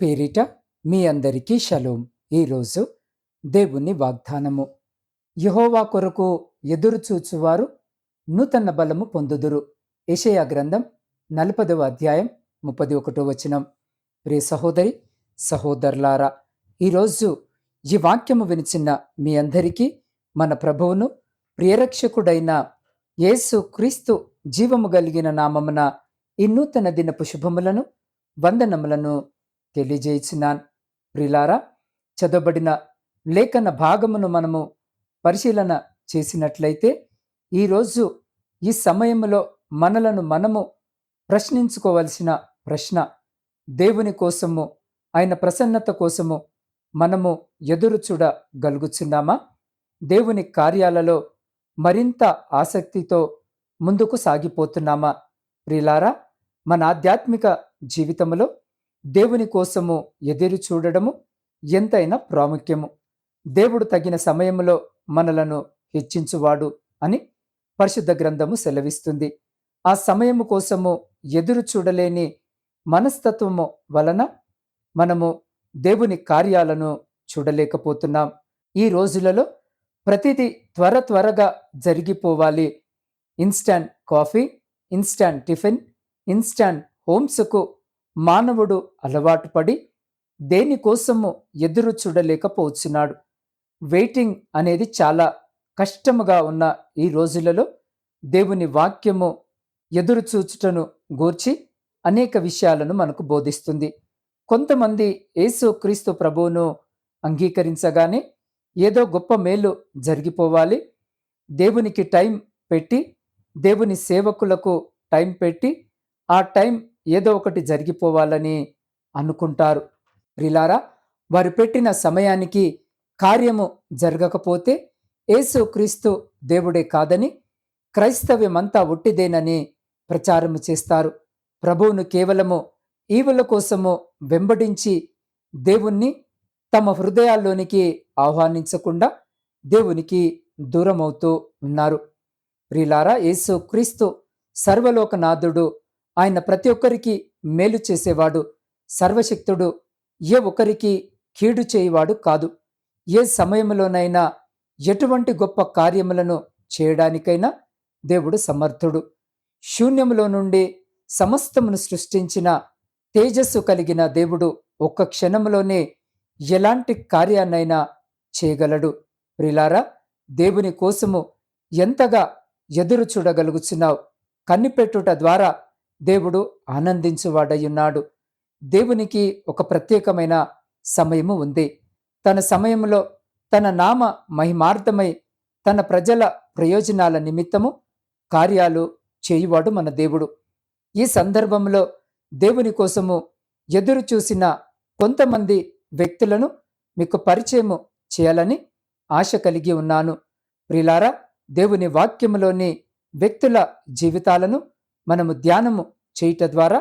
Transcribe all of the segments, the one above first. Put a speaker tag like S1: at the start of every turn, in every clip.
S1: పేరిట మీ అందరికీ షలోం. ఈరోజు దేవుని వాగ్దానము. యహోవా కొరకు ఎదురుచూచువారు నూతన బలము పొందుదురు. ఏషయా గ్రంథం నలపదవ అధ్యాయం ముప్పది ఒకటో వచనం. ప్రియ సహోదరి సహోదరులారా ఈరోజు ఈ వాక్యము వినిచిన మీ అందరికీ మన ప్రభువును ప్రియరక్షకుడైన యేసు క్రీస్తు జీవము కలిగిన నామమున ఈ నూతన దినపు శుభములను వందనములను తెలియజేయుచున్నాను ప్రిలారా చదవబడిన లేఖన భాగమును మనము పరిశీలన చేసినట్లయితే ఈరోజు ఈ సమయంలో మనలను మనము ప్రశ్నించుకోవలసిన ప్రశ్న దేవుని కోసము ఆయన ప్రసన్నత కోసము మనము ఎదురు చూడగలుగుచున్నామా? దేవుని కార్యాలలో మరింత ఆసక్తితో ముందుకు సాగిపోతున్నామా? ప్రిలారా మన ఆధ్యాత్మిక జీవితంలో దేవుని కోసము ఎదురు చూడడము ఎంతైనా ప్రాముఖ్యము. దేవుడు తగిన సమయంలో మనలను హెచ్చించువాడు అని పరిశుద్ధ గ్రంథము సెలవిస్తుంది. ఆ సమయము కోసము ఎదురు చూడలేని మనస్తత్వము వలన మనము దేవుని కార్యాలను చూడలేకపోతున్నాం. ఈ రోజులలో ప్రతిదీ త్వర త్వరగా జరిగిపోవాలి. Instant coffee instant tiffin instant హోమ్స్కు మానవుడు అలవాటు పడి దేనికోసము ఎదురు చూడలేకపోతున్నాడు. వెయిటింగ్ అనేది చాలా కష్టముగా ఉన్న ఈ రోజులలో దేవుని వాక్యము ఎదురు చూచుటను గూర్చి అనేక విషయాలను మనకు బోధిస్తుంది. కొంతమంది యేసు క్రీస్తు ప్రభువును అంగీకరించగానే ఏదో గొప్ప మేలు జరిగిపోవాలి. దేవునికి టైం పెట్టి దేవుని సేవకులకు టైం పెట్టి ఆ టైం ఏదో ఒకటి జరిగిపోవాలని అనుకుంటారు. ప్రిలారా వారు పెట్టిన సమయానికి కార్యము జరగకపోతే యేసు క్రీస్తు దేవుడే కాదని క్రైస్తవ్యమంతా ఒట్టిదేనని ప్రచారము చేస్తారు. ప్రభువును కేవలము ఈవుల కోసము వెంబడించి దేవుణ్ణి తమ హృదయాల్లోనికి ఆహ్వానించకుండా దేవునికి దూరమవుతూ ఉన్నారు. ప్రిలారా యేసు క్రీస్తు సర్వలోకనాథుడు ఆయన ప్రతి ఒక్కరికి మేలు చేసేవాడు. సర్వశక్తుడు ఏ ఒక్కరికి కీడు చేయవాడు కాదు. ఏ సమయంలోనైనా ఎటువంటి గొప్ప కార్యములను చేయడానికైనా దేవుడు సమర్థుడు. శూన్యములో నుండి సమస్తమును సృష్టించిన తేజస్సు కలిగిన దేవుడు ఒక్క క్షణంలోనే ఎలాంటి కార్యాన్నైనా చేయగలడు. ప్రిలారా దేవుని కోసము ఎంతగా ఎదురు చూడగలుగుచున్నావు? కన్నిపెట్టుట ద్వారా దేవుడు ఆనందించువాడయ్యున్నాడు. దేవునికి ఒక ప్రత్యేకమైన సమయము ఉంది. తన సమయంలో తన నామ మహిమార్థమై తన ప్రజల ప్రయోజనాల నిమిత్తము కార్యాలు చేయువాడు మన దేవుడు. ఈ సందర్భంలో దేవుని కోసము ఎదురు చూసిన కొంతమంది వ్యక్తులను మీకు పరిచయము చేయాలని ఆశ కలిగి ఉన్నాను. ప్రిలారా దేవుని వాక్యములోని వ్యక్తుల జీవితాలను మనము ధ్యానము చేయుట ద్వారా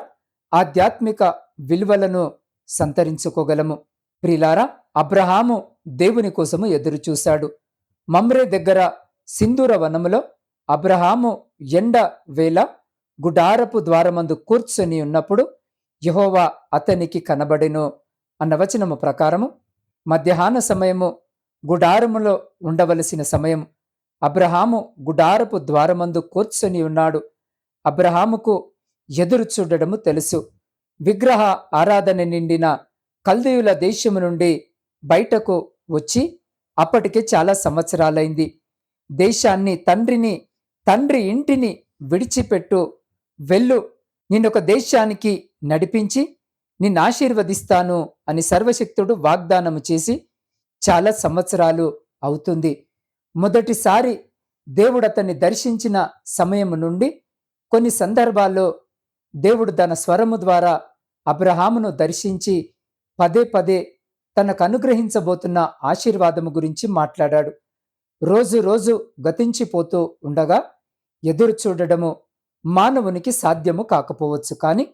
S1: ఆధ్యాత్మిక విలువలను సంతరించుకోగలము. ప్రిలారా అబ్రహాము దేవుని కోసము ఎదురుచూశాడు. మమ్రే దగ్గర సింధూర వనములో అబ్రహాము ఎండ వేళ గుడారపు ద్వారమందు కూర్చొని ఉన్నప్పుడు యహోవా అతనికి కనబడెను అన్న వచనము ప్రకారము మధ్యాహ్న సమయము గుడారములో ఉండవలసిన సమయం అబ్రహాము గుడారపు ద్వారమందు కూర్చొని ఉన్నాడు. అబ్రహాముకు ఎదురు చూడడము తెలుసు. విగ్రహ ఆరాధన నిండిన కల్దీయుల దేశము నుండి బయటకు వచ్చి అప్పటికే చాలా సంవత్సరాలైంది. దేశాన్ని తండ్రిని తండ్రి ఇంటిని విడిచిపెట్టు వెళ్ళు. నిన్నొక దేశానికి నడిపించి నిన్ను ఆశీర్వదిస్తాను అని సర్వశక్తుడు వాగ్దానము చేసి చాలా సంవత్సరాలు అవుతుంది. మొదటిసారి దేవుడు అతన్ని దర్శించిన సమయం నుండి కొన్ని సందర్భాల్లో దేవుడు తన స్వరము ద్వారా అబ్రహామును దర్శించి పదే పదే తనకు అనుగ్రహించబోతున్న ఆశీర్వాదము గురించి మాట్లాడాడు. రోజు రోజు గతించిపోతూ ఉండగా ఎదురు చూడడము మానవునికి సాధ్యము కాకపోవచ్చు. కానీ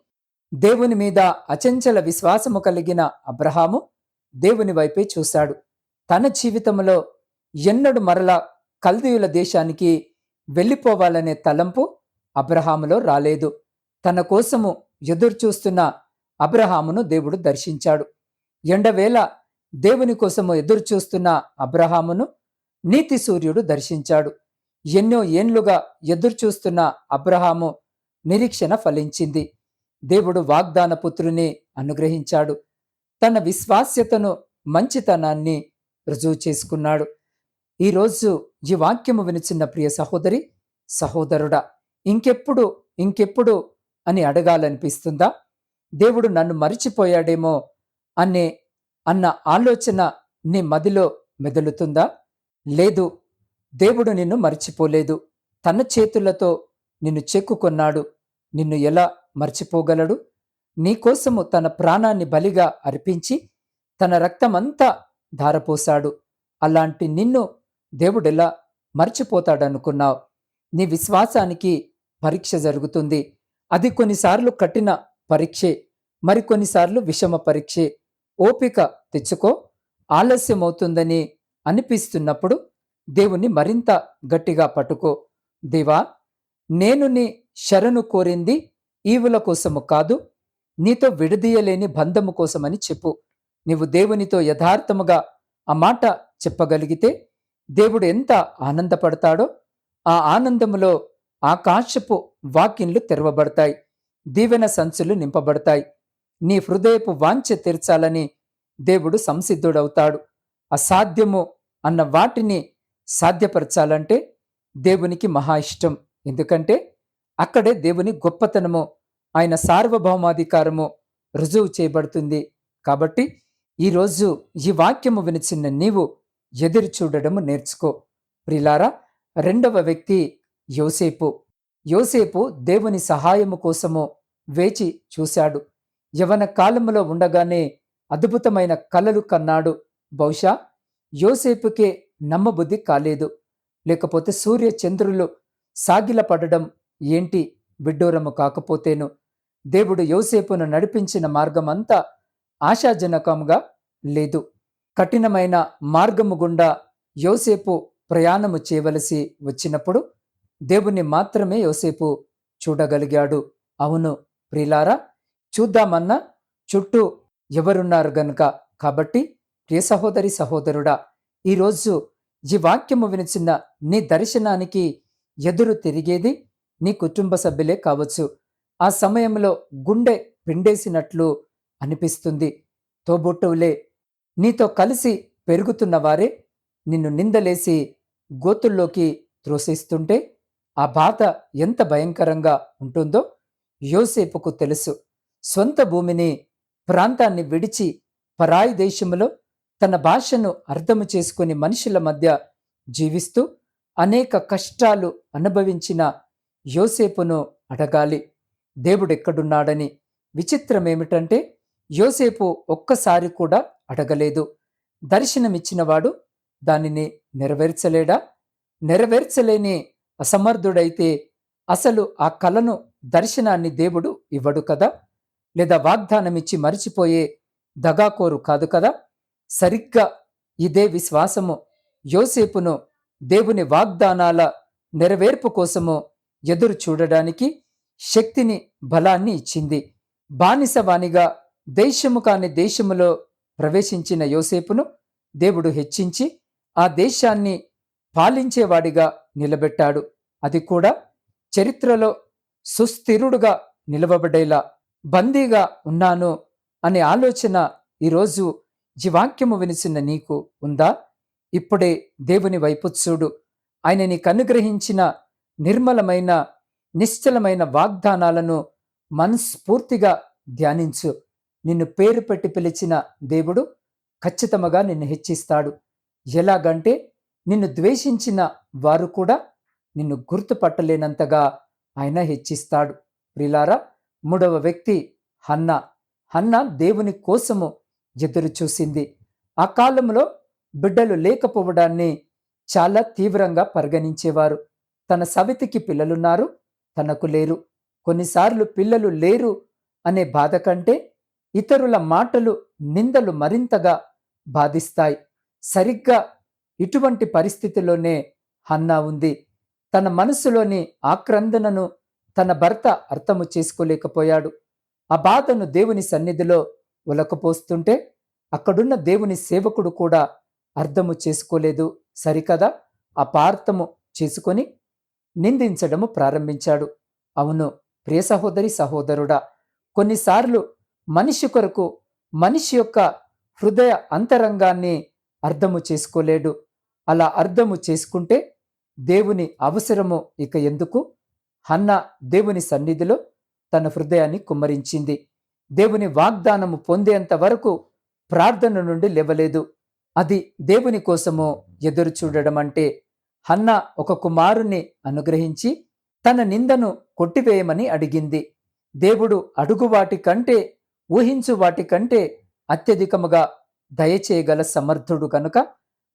S1: దేవుని మీద అచంచల విశ్వాసము కలిగిన అబ్రహాము దేవుని వైపే చూశాడు. తన జీవితంలో ఎన్నడు మరల కల్దీయుల దేశానికి వెళ్ళిపోవాలనే తలంపు అబ్రహాములో రాలేదు. తన కోసము ఎదురుచూస్తున్న అబ్రహామును దేవుడు దర్శించాడు. ఎండవేళ దేవుని కోసము ఎదురుచూస్తున్న అబ్రహామును నీతి సూర్యుడు దర్శించాడు. ఎన్నో ఏండ్లుగా ఎదురుచూస్తున్న అబ్రహాము నిరీక్షణ ఫలించింది. దేవుడు వాగ్దాన పుత్రుని అనుగ్రహించాడు. తన విశ్వాస్యతను మంచితనాన్ని రుజువు చేసుకున్నాడు. ఈరోజు ఈ వాక్యము వినిచిన్న ప్రియ సహోదరి సహోదరుడా ఇంకెప్పుడు ఇంకెప్పుడు అని అడగాలనిపిస్తుందా? దేవుడు నన్ను మరిచిపోయాడేమో అనే అన్న ఆలోచన నీ మదిలో మెదులుతుందా? లేదు దేవుడు నిన్ను మరిచిపోలేదు. తన చేతులతో నిన్ను చెక్కుకొన్నాడు నిన్ను ఎలా మర్చిపోగలడు? నీకోసము తన ప్రాణాన్ని బలిగా అర్పించి తన రక్తమంతా ధారపోశాడు. అలాంటి నిన్ను దేవుడెలా మర్చిపోతాడనుకున్నావు? నీ విశ్వాసానికి పరీక్ష జరుగుతుంది. అది కొన్నిసార్లు కఠిన పరీక్షే మరికొన్నిసార్లు విషమ పరీక్షే. ఓపిక తెచ్చుకో ఆలస్యమవుతుందని అనిపిస్తున్నప్పుడు దేవుణ్ణి మరింత గట్టిగా పట్టుకో. దేవా నేను నీ శరణు కోరింది ఈవుల కోసము కాదు నీతో విడదీయలేని బంధము కోసమని చెప్పు. నీవు దేవునితో యథార్థముగా ఆ మాట చెప్పగలిగితే దేవుడు ఎంత ఆనందపడతాడో ఆ ఆనందములో ఆకాశపు వాకిన్లు తెరవబడతాయి దీవెన సంచులు నింపబడతాయి. నీ హృదయపు వాంఛ తీర్చాలని దేవుడు సంసిద్ధుడవుతాడు. అసాధ్యము అన్న వాటిని సాధ్యపరచాలంటే దేవునికి మహా ఇష్టం. ఎందుకంటే అక్కడే దేవుని గొప్పతనము ఆయన సార్వభౌమాధికారము రుజువు చేయబడుతుంది. కాబట్టి ఈరోజు ఈ వాక్యము వినిచిన్న నీవు ఎదురు చూడడము నేర్చుకో. ప్రిలారా రెండవ వ్యక్తి యోసేపు యోసేపు దేవుని సహాయము కోసము వేచి చూశాడు. యవన కాలములో ఉండగానే అద్భుతమైన కలలు కన్నాడు. బహుశా యోసేపుకే నమ్మబుద్ధి కాలేదు. లేకపోతే సూర్య చంద్రులు సాగిలపడడం ఏంటి? విడ్డూరము కాకపోతేను. దేవుడు యోసేపును నడిపించిన మార్గమంతా ఆశాజనకంగా లేదు. కఠినమైన మార్గము గుండా యోసేపు ప్రయాణము చేయవలసి వచ్చినప్పుడు దేవుణ్ణి మాత్రమే యోసేపు చూడగలిగాడు. అవును ప్రిలారా చూద్దామన్నా చుట్టూ ఎవరున్నారు గనుక? కాబట్టి ప్రియ సహోదరి సహోదరుడా ఈరోజు ఈ వాక్యము వినిచిన నీ దర్శనానికి ఎదురు తిరిగేది నీ కుటుంబ సభ్యులే కావచ్చు. ఆ సమయంలో గుండె పిండేసినట్లు అనిపిస్తుంది. తోబుట్టువులే నీతో కలిసి పెరుగుతున్న వారే నిన్ను నిందలేసి గోతుల్లోకి త్రోసిస్తుంటే ఆ బాధ ఎంత భయంకరంగా ఉంటుందో యోసేపుకు తెలుసు. సొంత భూమిని ప్రాంతాన్ని విడిచి పరాయి దేశంలో తన భాషను అర్థము చేసుకుని మనుషుల మధ్య జీవిస్తూ అనేక కష్టాలు అనుభవించిన యోసేపును అడగాలి. దేవుడెక్కడున్నాడని విచిత్రమేమిటంటే యోసేపు ఒక్కసారి కూడా అడగలేదు. దర్శనమిచ్చినవాడు దానిని నెరవేర్చలేడా? నెరవేర్చలేని అసమర్థుడైతే అసలు ఆ కలను దర్శనాన్ని దేవుడు ఇవ్వడు కదా? లేదా వాగ్దానమిచ్చి మరిచిపోయే దగాకోరు కాదు కదా? సరిగ్గా ఇదే విశ్వాసము. యోసేపును దేవుని వాగ్దానాల నెరవేర్పు కోసము ఎదురు చూడడానికి శక్తిని బలాన్ని ఇచ్చింది. బానిసవానిగా దేశము కాని దేశములో ప్రవేశించిన యోసేపును దేవుడు హెచ్చించి ఆ దేశాన్ని పాలించేవాడిగా నిలబెట్టాడు. అది కూడా చరిత్రలో సుస్థిరుడుగా నిలవబడేలా బందీగా ఉన్నాను అనే ఆలోచన ఈరోజు జీవాక్యము వినిసిన నీకు ఉందా? ఇప్పుడే దేవుని వైపు చూడు. ఆయన నీకు అనుగ్రహించిన నిర్మలమైన నిశ్చలమైన వాగ్దానాలను మనస్ఫూర్తిగా ధ్యానించు. నిన్ను పేరు పెట్టి పిలిచిన దేవుడు ఖచ్చితంగా నిన్ను హెచ్చిస్తాడు. ఎలాగంటే నిన్ను ద్వేషించిన వారు కూడా నిన్ను గుర్తుపట్టలేనంతగా ఆయన హెచ్చిస్తాడు. ప్రిలారా మూడవ వ్యక్తి హన్న. హన్న దేవుని కోసము ఎదురు చూసింది. ఆ కాలంలో బిడ్డలు లేకపోవడాన్ని చాలా తీవ్రంగా పరిగణించేవారు. తన సవితికి పిల్లలున్నారు తనకు లేరు. కొన్నిసార్లు పిల్లలు లేరు అనే బాధ కంటే ఇతరుల మాటలు నిందలు మరింతగా బాధిస్తాయి. సరిగ్గా ఇటువంటి పరిస్థితిలోనే హన్నా ఉంది. తన మనసులోని ఆక్రందనను తన భర్త అర్థము చేసుకోలేకపోయాడు. ఆ బాధను దేవుని సన్నిధిలో ఉలకపోస్తుంటే అక్కడున్న దేవుని సేవకుడు కూడా అర్థము చేసుకోలేదు. సరికదా? అపార్థము చేసుకొని నిందించడము ప్రారంభించాడు. అవును ప్రియ సహోదరి సహోదరుడా కొన్నిసార్లు మనిషి కొరకు మనిషి యొక్క హృదయ అంతరంగాన్ని అర్థము చేసుకోలేడు. అలా అర్థము చేసుకుంటే దేవుని అవసరము ఇక ఎందుకు? హన్న దేవుని సన్నిధిలో తన హృదయాన్ని కుమ్మరించింది. దేవుని వాగ్దానము పొందేంత వరకు ప్రార్థన నుండి లేవలేదు. అది దేవుని కోసము ఎదురు చూడడం అంటే హన్న ఒక కుమారుని అనుగ్రహించి తన నిందను కొట్టివేయమని అడిగింది. దేవుడు అడుగు వాటి కంటే ఊహించు వాటి కంటే అత్యధికముగా దయచేయగల సమర్థుడు గనుక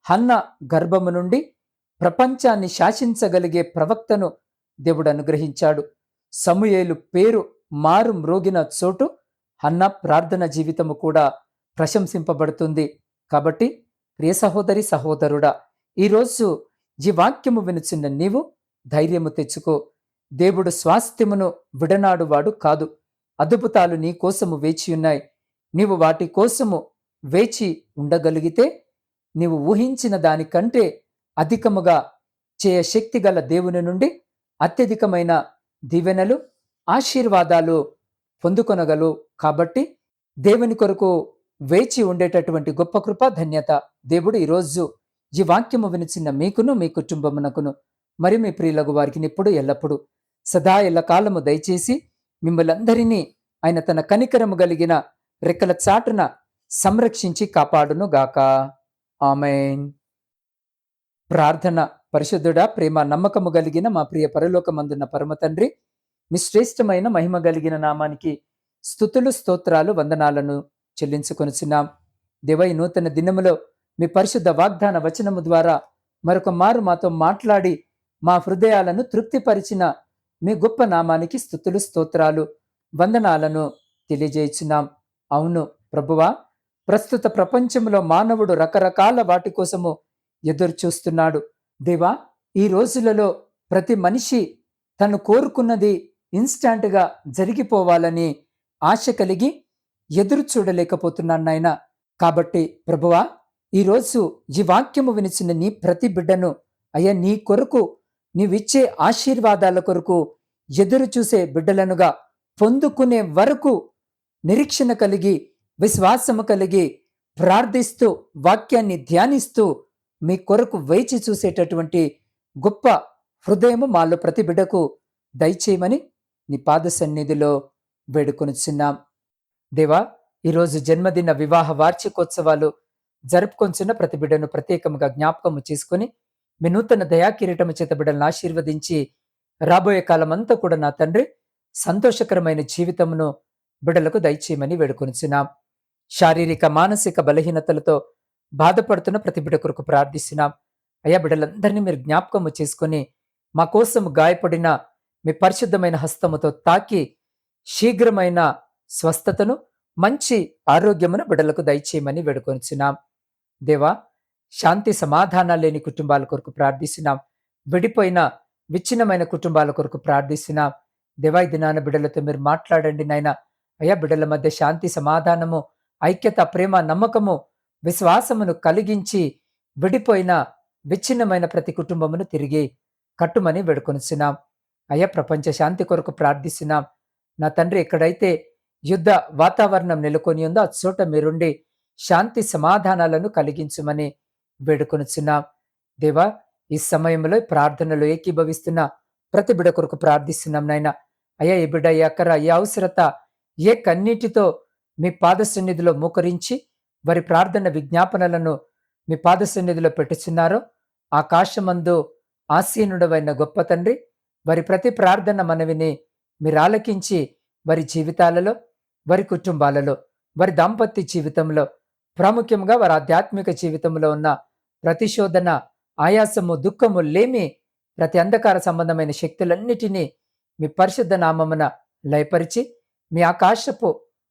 S1: హన్న గర్భము నుండి ప్రపంచాన్ని శాసించగలిగే ప్రవక్తను దేవుడు అనుగ్రహించాడు. సమూయేలు పేరు మారు మ్రోగిన చోటు హన్న ప్రార్థన జీవితము కూడా ప్రశంసింపబడుతుంది. కాబట్టి ప్రియ సహోదరి సహోదరుడా ఈరోజు ఈ వాక్యము వినుచున్న నీవు ధైర్యము తెచ్చుకో. దేవుడు స్వాస్థ్యమును విడనాడువాడు కాదు. అద్భుతాలు నీ కోసము వేచి ఉన్నాయి. నీవు వాటి కోసము వేచి ఉండగలిగితే నీవు ఊహించిన దానికంటే అధికముగా చేయ శక్తి గల దేవుని నుండి అత్యధికమైన దీవెనలు ఆశీర్వాదాలు పొందుకొనగలు కాబట్టి దేవుని కొరకు వేచి ఉండేటటువంటి గొప్ప కృప ధన్యత దేవుడు ఈరోజు ఈ వాక్యము వినిచిన మీకును మీ కుటుంబమునకును మరి మీ ప్రియులకు వారికి ఇప్పుడు ఎల్లప్పుడూ సదా ఎల్లకాలము దయచేసి మిమ్మలందరినీ ఆయన తన కనికరము కలిగిన రెక్కల చాటున సంరక్షించి కాపాడును గాక. ఆమెన్. ప్రార్థన పరిశుద్ధుడా ప్రేమ నమ్మకము కలిగిన మా ప్రియ పరలోకమందున్న పరమ తండ్రి మీ శ్రేష్టమైన మహిమ కలిగిన నామానికి స్థుతులు స్తోత్రాలు వందనాలను చెల్లించుకొనిచున్నాం. దేవై నూతన దినములో మీ పరిశుద్ధ వాగ్దాన వచనము ద్వారా మరొక మారు మాతో మాట్లాడి మా హృదయాలను తృప్తిపరిచిన మీ గొప్ప నామానికి స్థుతులు స్తోత్రాలు వందనాలను తెలియజేయుచున్నాం. అవును ప్రభువా ప్రస్తుత ప్రపంచంలో మానవుడు రకరకాల వాటి కోసము ఎదురు చూస్తున్నాడు దేవా ఈ రోజులలో ప్రతి మనిషి తను కోరుకున్నది ఇన్స్టాంట్గా జరిగిపోవాలని ఆశ కలిగి ఎదురు చూడలేకపోతున్నాను నాయన. కాబట్టి ప్రభువా ఈరోజు ఈ వాక్యము వినిచిన నీ ప్రతి బిడ్డను అయ్యా నీ కొరకు నీవిచ్చే ఆశీర్వాదాల కొరకు ఎదురు చూసే బిడ్డలనుగా పొందుకునే వరకు నిరీక్షణ కలిగి విశ్వాసము కలిగి ప్రార్థిస్తూ వాక్యాన్ని ధ్యానిస్తూ మీ కొరకు వేచి చూసేటటువంటి గొప్ప హృదయము మాలో ప్రతి బిడ్డకు దయచేయమని నీ పాద సన్నిధిలో వేడుకొనిచున్నాం. దేవా ఈరోజు జన్మదిన వివాహ వార్షికోత్సవాలు జరుపుకొంచున్న ప్రతి బిడ్డను ప్రత్యేకంగా జ్ఞాపకము చేసుకుని మీ నూతన దయాకిరీటము చేత బిడ్డలను ఆశీర్వదించి రాబోయే కాలమంతా కూడా నా తండ్రి సంతోషకరమైన జీవితమును బిడ్డలకు దయచేయమని వేడుకొనిచున్నాం. శారీరక మానసిక బలహీనతలతో బాధపడుతున్న ప్రతి బిడ కొరకు ప్రార్థిస్తున్నాం. అయ్యా బిడ్డలందరినీ మీరు జ్ఞాపకము చేసుకుని మా కోసం గాయపడిన మీ పరిశుద్ధమైన హస్తముతో తాకి శీఘ్రమైన స్వస్థతను మంచి ఆరోగ్యమును బిడ్డలకు దయచేయమని వేడుకొనిచున్నాం. దేవా శాంతి సమాధానాలు లేని కుటుంబాల కొరకు ప్రార్థిస్తున్నాం. విడిపోయిన విచ్ఛిన్నమైన కుటుంబాల కొరకు ప్రార్థిస్తున్నాం. దేవా దినాన బిడ్డలతో మీరు మాట్లాడండి నాయన. అయ్యా బిడ్డల మధ్య శాంతి సమాధానము ఐక్యత ప్రేమ నమ్మకము విశ్వాసమును కలిగించి విడిపోయిన విచ్ఛిన్నమైన ప్రతి కుటుంబమును తిరిగి కట్టుమని వేడుకొనిచున్నాం. అయ్యా ప్రపంచ శాంతి కొరకు ప్రార్థిస్తున్నాం. నా తండ్రి ఎక్కడైతే యుద్ధ వాతావరణం నెలకొని ఉందో ఆ చోట మీరుండి శాంతి సమాధానాలను కలిగించమని వేడుకొనిచున్నాం. దేవా ఈ సమయంలో ప్రార్థనలు ఏకీభవిస్తున్న ప్రతి బిడ కొరకు ప్రార్థిస్తున్నాం నాయన. అయ్యా ఈ బిడ్డ ఈ అక్కర ఈ అవసరత ఏ కన్నీటితో మీ పాద సన్నిధిలో మోకరించి వారి ప్రార్థన విజ్ఞాపనలను మీ పాద సన్నిధిలో పెట్టుచున్నారో. ఆకాశమందు ఆసీనుడవైన గొప్ప తండ్రి వారి ప్రతి ప్రార్థన మనవిని మీరు ఆలకించి వారి జీవితాలలో వారి కుటుంబాలలో వారి దాంపత్య జీవితంలో ప్రాముఖ్యంగా వారి ఆధ్యాత్మిక జీవితంలో ఉన్న ప్రతిశోధన ఆయాసము దుఃఖము లేమి ప్రతి అంధకార సంబంధమైన శక్తులన్నిటినీ మీ పరిశుద్ధ నామమున లయపరిచి మీ ఆకాశపు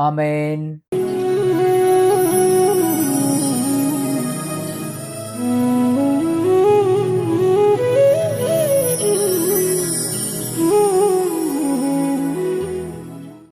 S1: ఆమెన్